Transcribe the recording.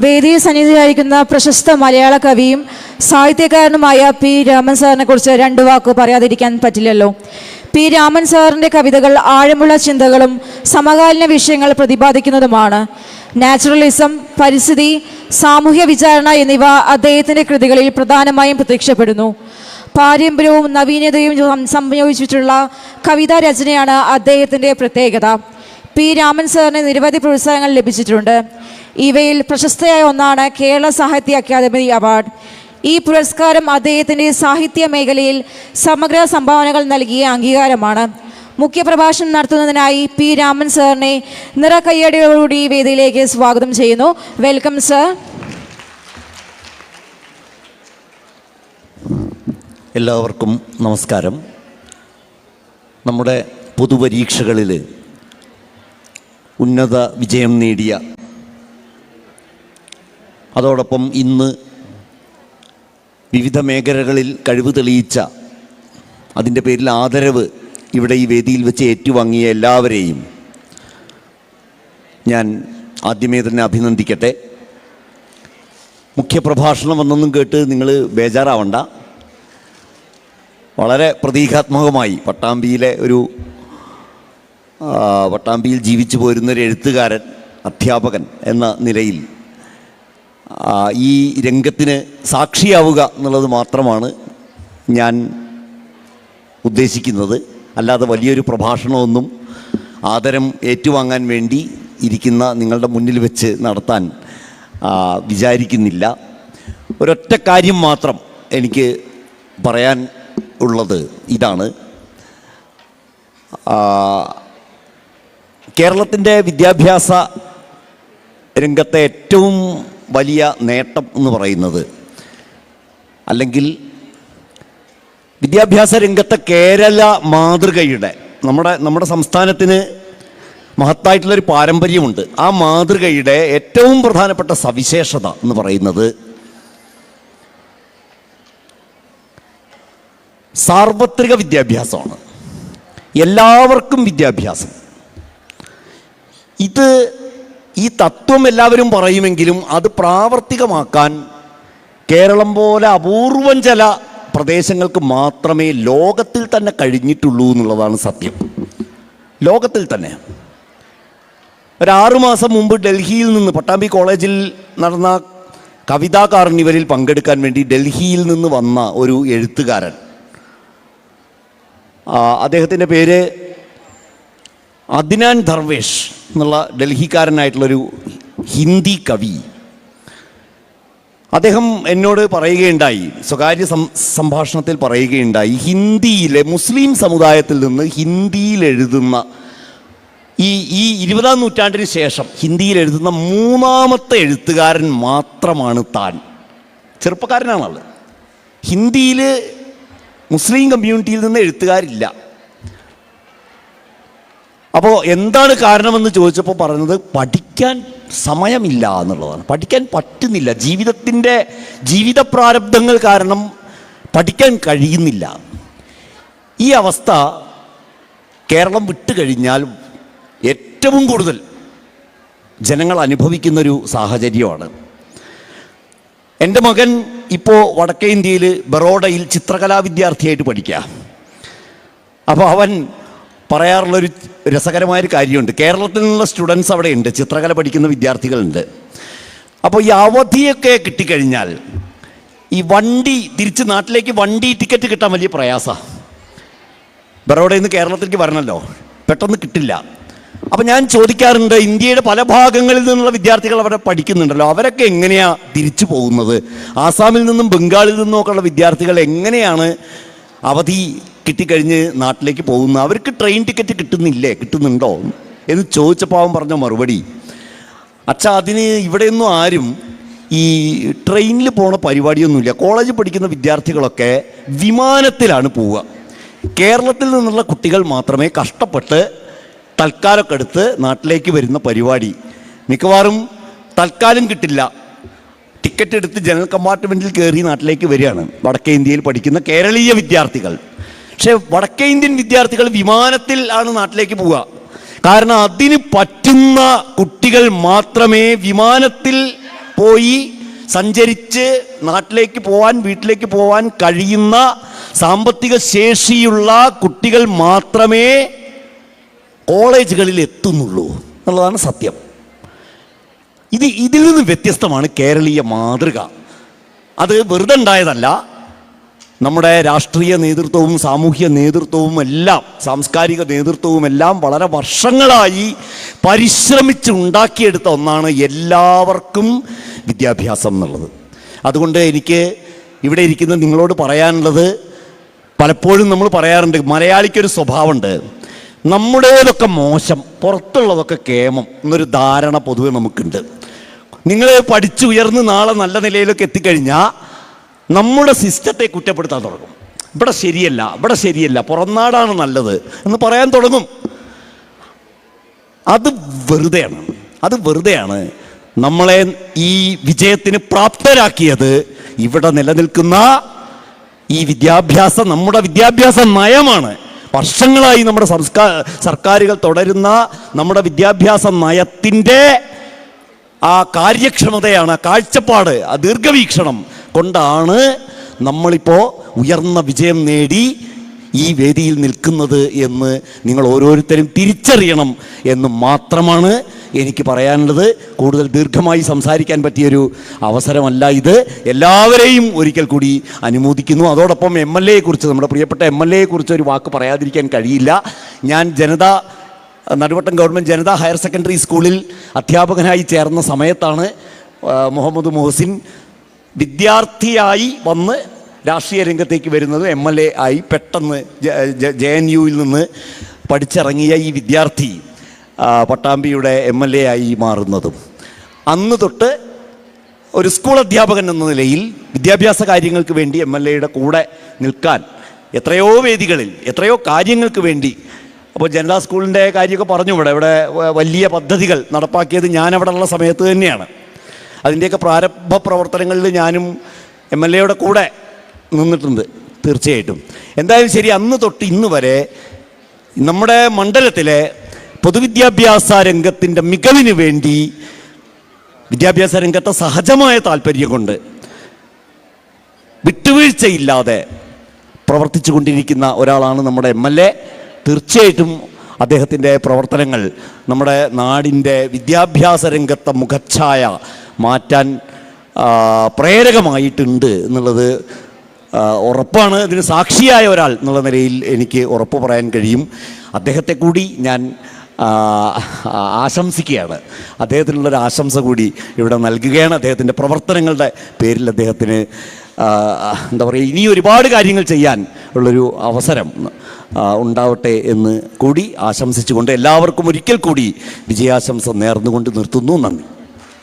വേദിയിൽ സന്നിധിയായിരിക്കുന്ന പ്രശസ്ത മലയാള കവിയും സാഹിത്യകാരനുമായ പി രാമൻ സാറിനെ കുറിച്ച് രണ്ടു വാക്ക് പറയാതിരിക്കാൻ പറ്റില്ലല്ലോ. പി രാമൻ സാറിന്റെ കവിതകൾ ആഴമുള്ള ചിന്തകളും സമകാലീന വിഷയങ്ങൾ പ്രതിപാദിക്കുന്നതുമാണ്. നാച്ചുറലിസം പരിസ്ഥിതി സാമൂഹ്യ വിചാരണ എന്നിവ അദ്ദേഹത്തിന്റെ കൃതികളിൽ പ്രധാനമായും പ്രത്യക്ഷപ്പെടുന്നു. പാരമ്പര്യവും നവീനതയും സംയോജിച്ചിട്ടുള്ള കവിതാ രചനയാണ് അദ്ദേഹത്തിന്റെ പ്രത്യേകത. പി രാമൻ സാറിന് നിരവധി പുരസ്കാരങ്ങൾ ലഭിച്ചിട്ടുണ്ട്. ഇവയിൽ പ്രശസ്തയായ ഒന്നാണ് കേരള സാഹിത്യ അക്കാദമി അവാർഡ്. ഈ പുരസ്കാരം അദ്ദേഹത്തിന്റെ സാഹിത്യ മേഖലയിൽ സമഗ്ര സംഭാവനകൾ നൽകിയ അംഗീകാരമാണ്. മുഖ്യപ്രഭാഷണം നടത്തുന്നതിനായി പി രാമൻ സാറിനെ നിറകയ്യടിയോടുകൂടി ഈ വേദിയിലേക്ക് സ്വാഗതം ചെയ്യുന്നു. Welcome sir. എല്ലാവർക്കും നമസ്കാരം. നമ്മുടെ പൊതുപരീക്ഷകളിൽ ഉന്നത വിജയം നേടിയ അതോടൊപ്പം ഇന്ന് വിവിധ മേഖലകളിൽ കഴിവ് തെളിയിച്ച അതിന്റെ പേരിൽ ആദരവ് ഇവിടെ ഈ വേദിയിൽ വെച്ച് ഏറ്റുവാങ്ങിയ എല്ലാവരെയും ഞാൻ ആദ്യമേ തന്നെ അഭിനന്ദിക്കട്ടെ. മുഖ്യപ്രഭാഷണം എന്നൊന്നും കേട്ട് നിങ്ങൾ ബേജാറാവണ്ട. വളരെ പ്രതീകാത്മകമായി പട്ടാമ്പിയിലെ ഒരു പട്ടാമ്പിയിൽ ജീവിച്ചു പോരുന്ന ഒരു എഴുത്തുകാരൻ അധ്യാപകൻ എന്ന നിലയിൽ ഈ രംഗത്തിന് സാക്ഷിയാവുക എന്നുള്ളത് മാത്രമാണ് ഞാൻ ഉദ്ദേശിക്കുന്നത്. അല്ലാതെ വലിയൊരു പ്രഭാഷണമൊന്നും ആദരം ഏറ്റുവാങ്ങാൻ വേണ്ടി ഇരിക്കുന്ന നിങ്ങളുടെ മുന്നിൽ വെച്ച് നടത്താൻ വിചാരിക്കുന്നില്ല. ഒരൊറ്റ കാര്യം മാത്രം എനിക്ക് പറയാൻ ഉള്ളത് ഇതാണ്. കേരളത്തിന്റെ വിദ്യാഭ്യാസ രംഗത്തെ ഏറ്റവും വലിയ നേട്ടം എന്ന് പറയുന്നത്. അല്ലെങ്കിൽ വിദ്യാഭ്യാസ രംഗത്തെ കേരള മാതൃകയുടെ നമ്മുടെ നമ്മുടെ സംസ്ഥാനത്തിന് മഹത്തായിട്ടുള്ളൊരു പാരമ്പര്യമുണ്ട്. ആ മാതൃകയുടെ ഏറ്റവും പ്രധാനപ്പെട്ട സവിശേഷത എന്ന് പറയുന്നത് സാർവത്രിക വിദ്യാഭ്യാസമാണ്. എല്ലാവർക്കും വിദ്യാഭ്യാസം. ഇത് ഈ തത്വം എല്ലാവരും പറയുമെങ്കിലും അത് പ്രാവർത്തികമാക്കാൻ കേരളം പോലെ അപൂർവം ചില പ്രദേശങ്ങൾക്ക് മാത്രമേ ലോകത്തിൽ തന്നെ കഴിഞ്ഞിട്ടുള്ളൂ എന്നുള്ളതാണ് സത്യം. ലോകത്തിൽ തന്നെ. ഒരു ആറു മാസം മുമ്പ് ഡൽഹിയിൽ നിന്ന് പട്ടാമ്പി കോളേജിൽ നടന്ന കവിതാ കാർണിവലിൽ പങ്കെടുക്കാൻ വേണ്ടി ഡൽഹിയിൽ നിന്ന് വന്ന ഒരു എഴുത്തുകാരൻ. അദ്ദേഹത്തിന്റെ പേര് അദ്നാൻ ധർവേഷ് എന്നുള്ള ഡൽഹിക്കാരനായിട്ടുള്ളൊരു ഹിന്ദി കവി. അദ്ദേഹം എന്നോട് പറയുകയുണ്ടായി സ്വകാര്യ സംഭാഷണത്തിൽ പറയുകയുണ്ടായി ഹിന്ദിയിലെ മുസ്ലിം സമുദായത്തിൽ നിന്ന് ഹിന്ദിയിൽ എഴുതുന്ന ഈ ഈ ഇരുപതാം നൂറ്റാണ്ടിന് ശേഷം ഹിന്ദിയിൽ എഴുതുന്ന മൂന്നാമത്തെ എഴുത്തുകാരൻ മാത്രമാണ് താൻ. ചെറുപ്പക്കാരനാണത് ഹിന്ദിയിൽ മുസ്ലിം കമ്മ്യൂണിറ്റിയിൽ നിന്ന് എഴുത്തുകാരില്ല. അപ്പോൾ എന്താണ് കാരണമെന്ന് ചോദിച്ചപ്പോൾ പറഞ്ഞത് പഠിക്കാൻ സമയമില്ല എന്നുള്ളതാണ്. പഠിക്കാൻ പറ്റുന്നില്ല. ജീവിതത്തിന്റെ ജീവിത പ്രാരബ്ധങ്ങൾ കാരണം പഠിക്കാൻ കഴിയുന്നില്ല. ഈ അവസ്ഥ കേരളം വിട്ടുകഴിഞ്ഞാൽ ഏറ്റവും കൂടുതൽ ജനങ്ങൾ അനുഭവിക്കുന്നൊരു സാഹചര്യമാണ്. എന്റെ മകൻ ഇപ്പോൾ വടക്കേ ഇന്ത്യയിൽ ബറോഡയിൽ ചിത്രകലാ വിദ്യാർത്ഥിയായിട്ട് പഠിക്കുക അപ്പോൾ അവൻ പറയാറുള്ളൊരു രസകരമായൊരു കാര്യമുണ്ട്. കേരളത്തിൽ നിന്നുള്ള സ്റ്റുഡൻസ് അവിടെ ഉണ്ട് ചിത്രകല പഠിക്കുന്ന വിദ്യാർത്ഥികളുണ്ട്. അപ്പോൾ ഈ അവധിയൊക്കെ കിട്ടിക്കഴിഞ്ഞാൽ ഈ വണ്ടി തിരിച്ച് നാട്ടിലേക്ക് വണ്ടി ടിക്കറ്റ് കിട്ടാൻ വലിയ പ്രയാസമാണ് ബറോഡയിൽ നിന്ന് കേരളത്തിലേക്ക് വരണമല്ലോ പെട്ടെന്ന് കിട്ടില്ല. അപ്പം ഞാൻ ചോദിക്കാറുണ്ട് ഇന്ത്യയുടെ പല ഭാഗങ്ങളിൽ നിന്നുള്ള വിദ്യാർത്ഥികൾ അവിടെ പഠിക്കുന്നുണ്ടല്ലോ. അവരൊക്കെ എങ്ങനെയാണ് തിരിച്ചു പോകുന്നത്? ആസാമിൽ നിന്നും ബംഗാളിൽ നിന്നും ഒക്കെയുള്ള വിദ്യാർത്ഥികൾ എങ്ങനെയാണ് അവധി കിട്ടിക്കഴിഞ്ഞ് നാട്ടിലേക്ക് പോകുന്ന അവർക്ക് ട്രെയിൻ ടിക്കറ്റ് കിട്ടുന്നില്ലേ? കിട്ടുന്നുണ്ടോ? എന്ന് ചോദിച്ചപ്പോൾ അവൻ പറഞ്ഞ മറുപടി അച്ഛാ അതിന് ഇവിടെയൊന്നും ആരും ഈ ട്രെയിനിൽ പോണ പരിപാടിയൊന്നുമില്ല. കോളേജിൽ പഠിക്കുന്ന വിദ്യാർത്ഥികളൊക്കെ വിമാനത്തിലാണ് പോവുക. കേരളത്തിൽ നിന്നുള്ള കുട്ടികൾ മാത്രമേ കഷ്ടപ്പെട്ട് തൽക്കാലമൊക്കെ എടുത്ത് നാട്ടിലേക്ക് വരുന്ന പരിപാടി. മിക്കവാറും തൽക്കാലം കിട്ടില്ല. ടിക്കറ്റ് എടുത്ത് ജനറൽ കമ്പാർട്ട്മെന്റിൽ കയറി നാട്ടിലേക്ക് വരികയാണ്. വടക്കേ ഇന്ത്യയിൽ പഠിക്കുന്ന കേരളീയ വിദ്യാർത്ഥികൾ. പക്ഷേ വടക്കേ ഇന്ത്യൻ വിദ്യാർത്ഥികൾ വിമാനത്തിൽ ആണ് നാട്ടിലേക്ക് പോവുക. കാരണം അതിന് പറ്റുന്ന കുട്ടികൾ മാത്രമേ വിമാനത്തിൽ പോയി സഞ്ചരിച്ച് നാട്ടിലേക്ക് പോവാൻ വീട്ടിലേക്ക് പോവാൻ കഴിയുന്ന സാമ്പത്തിക ശേഷിയുള്ള കുട്ടികൾ മാത്രമേ കോളേജുകളിൽ എത്തുന്നുള്ളൂ എന്നുള്ളതാണ് സത്യം. ഇത് ഇതിൽ നിന്ന് വ്യത്യസ്തമാണ് കേരളീയ മാതൃക. അത് വെറുതെ ഉണ്ടായതല്ല. നമ്മുടെ രാഷ്ട്രീയ നേതൃത്വവും സാമൂഹ്യ നേതൃത്വവും എല്ലാം സാംസ്കാരിക നേതൃത്വവും എല്ലാം വളരെ വർഷങ്ങളായി പരിശ്രമിച്ചുണ്ടാക്കിയെടുത്ത ഒന്നാണ് എല്ലാവർക്കും വിദ്യാഭ്യാസം എന്നുള്ളത്. അതുകൊണ്ട് എനിക്ക് ഇവിടെ ഇരിക്കുന്ന നിങ്ങളോട് പറയാനുള്ളത് പലപ്പോഴും നമ്മൾ പറയാറുണ്ട് മലയാളിക്കൊരു സ്വഭാവമുണ്ട് നമ്മുടേതൊക്കെ മോശം പുറത്തുള്ളതൊക്കെ കേമം എന്നൊരു ധാരണ പൊതുവെ നമുക്കുണ്ട്. നിങ്ങൾ പഠിച്ചുയർന്ന് നാളെ നല്ല നിലയിലൊക്കെ എത്തിക്കഴിഞ്ഞാൽ നമ്മുടെ സിസ്റ്റത്തെ കുറ്റപ്പെടുത്താൻ തുടങ്ങും. ഇവിടെ ശരിയല്ല ഇവിടെ ശരിയല്ല പുറംനാടാണ് നല്ലത് എന്ന് പറയാൻ തുടങ്ങും. അത് വെറുതെയാണ് അത് വെറുതെയാണ് നമ്മളെ ഈ വിജയത്തിന് പ്രാപ്തരാക്കിയത് ഇവിടെ നിലനിൽക്കുന്ന ഈ വിദ്യാഭ്യാസ നമ്മുടെ വിദ്യാഭ്യാസ നയമാണ്. വർഷങ്ങളായി നമ്മുടെ സംസ്കാര സർക്കാരുകൾ തുടരുന്ന നമ്മുടെ വിദ്യാഭ്യാസ നയത്തിന്റെ ആ കാര്യക്ഷമതയാണ് കാഴ്ചപ്പാട് ആ ദീർഘവീക്ഷണം. കൊണ്ടാണ് നമ്മളിപ്പോൾ ഉയർന്ന വിജയം നേടി ഈ വേദിയിൽ നിൽക്കുന്നത് എന്ന് നിങ്ങൾ ഓരോരുത്തരും തിരിച്ചറിയണം എന്ന് മാത്രമാണ് എനിക്ക് പറയാനുള്ളത്. കൂടുതൽ ദീർഘമായി സംസാരിക്കാൻ പറ്റിയൊരു അവസരമല്ല ഇത്. എല്ലാവരെയും ഒരിക്കൽ കൂടി അനുമോദിക്കുന്നു. അതോടൊപ്പം എം എൽ എയെ കുറിച്ച് നമ്മുടെ പ്രിയപ്പെട്ട എം എൽ എയെ കുറിച്ച് ഒരു വാക്ക് പറയാതിരിക്കാൻ കഴിയില്ല. ഞാൻ Janatha Naduvattam government Janatha higher secondary സ്കൂളിൽ അധ്യാപകനായി ചേർന്ന സമയത്താണ് മുഹമ്മദ് മുഹസിൻ വിദ്യാർത്ഥിയായി വന്ന് രാഷ്ട്രീയ രംഗത്തേക്ക് വരുന്നത് എം എൽ എ ആയി പെട്ടെന്ന് ജെ എൻ യുവിൽ നിന്ന് പഠിച്ചിറങ്ങിയ ഈ വിദ്യാർത്ഥി പട്ടാമ്പിയുടെ എം എൽ എ ആയി മാറുന്നതും. അന്ന് തൊട്ട് ഒരു സ്കൂൾ അധ്യാപകൻ എന്ന നിലയിൽ വിദ്യാഭ്യാസ കാര്യങ്ങൾക്ക് വേണ്ടി എം എൽ എയുടെ കൂടെ നിൽക്കാൻ എത്രയോ വേദികളിൽ എത്രയോ കാര്യങ്ങൾക്ക് വേണ്ടി അപ്പോൾ ജനതാ സ്കൂളിന്റെ കാര്യമൊക്കെ പറഞ്ഞു ഇവിടെ ഇവിടെ വലിയ പദ്ധതികൾ നടപ്പാക്കിയത് ഞാൻ അവിടെ ഉള്ള സമയത്ത് തന്നെയാണ്. അതിന്റെയൊക്കെ പ്രാരംഭ പ്രവർത്തനങ്ങളിൽ ഞാനും എം എൽ എയുടെ കൂടെ നിന്നിട്ടുണ്ട് തീർച്ചയായിട്ടും. എന്തായാലും ശരി അന്ന് തൊട്ട് ഇന്ന് വരെ നമ്മുടെ മണ്ഡലത്തിലെ പൊതുവിദ്യാഭ്യാസ രംഗത്തിന്റെ മികവിന് വേണ്ടി വിദ്യാഭ്യാസ രംഗത്തെ സഹജമായ താല്പര്യം കൊണ്ട് വിട്ടുവീഴ്ചയില്ലാതെ പ്രവർത്തിച്ചു കൊണ്ടിരിക്കുന്ന ഒരാളാണ് നമ്മുടെ എം എൽ എ. തീർച്ചയായിട്ടും അദ്ദേഹത്തിന്റെ പ്രവർത്തനങ്ങൾ നമ്മുടെ നാടിന്റെ വിദ്യാഭ്യാസ രംഗത്തെ മുഖച്ഛായ മാറ്റാൻ പ്രേരകമായിട്ടുണ്ട് എന്നുള്ളത് ഉറപ്പാണ്. ഇതിന് സാക്ഷിയായ ഒരാൾ എന്നുള്ള നിലയിൽ എനിക്ക് ഉറപ്പ് പറയാൻ കഴിയും. അദ്ദേഹത്തെ കൂടി ഞാൻ ആശംസിക്കുകയാണ്. അദ്ദേഹത്തിനുള്ളൊരു ആശംസ കൂടി ഇവിടെ നൽകുകയാണ്. അദ്ദേഹത്തിന്റെ പ്രവർത്തനങ്ങളുടെ പേരിൽ അദ്ദേഹത്തിന് എന്താ പറയുക ഇനി ഒരുപാട് കാര്യങ്ങൾ ചെയ്യാൻ ഉള്ളൊരു അവസരം ഉണ്ടാവട്ടെ എന്ന് കൂടി ആശംസിച്ചുകൊണ്ട് എല്ലാവർക്കും ഒരിക്കൽ കൂടി വിജയാശംസ നേർന്നുകൊണ്ട് നിർത്തുന്നു. നന്ദി.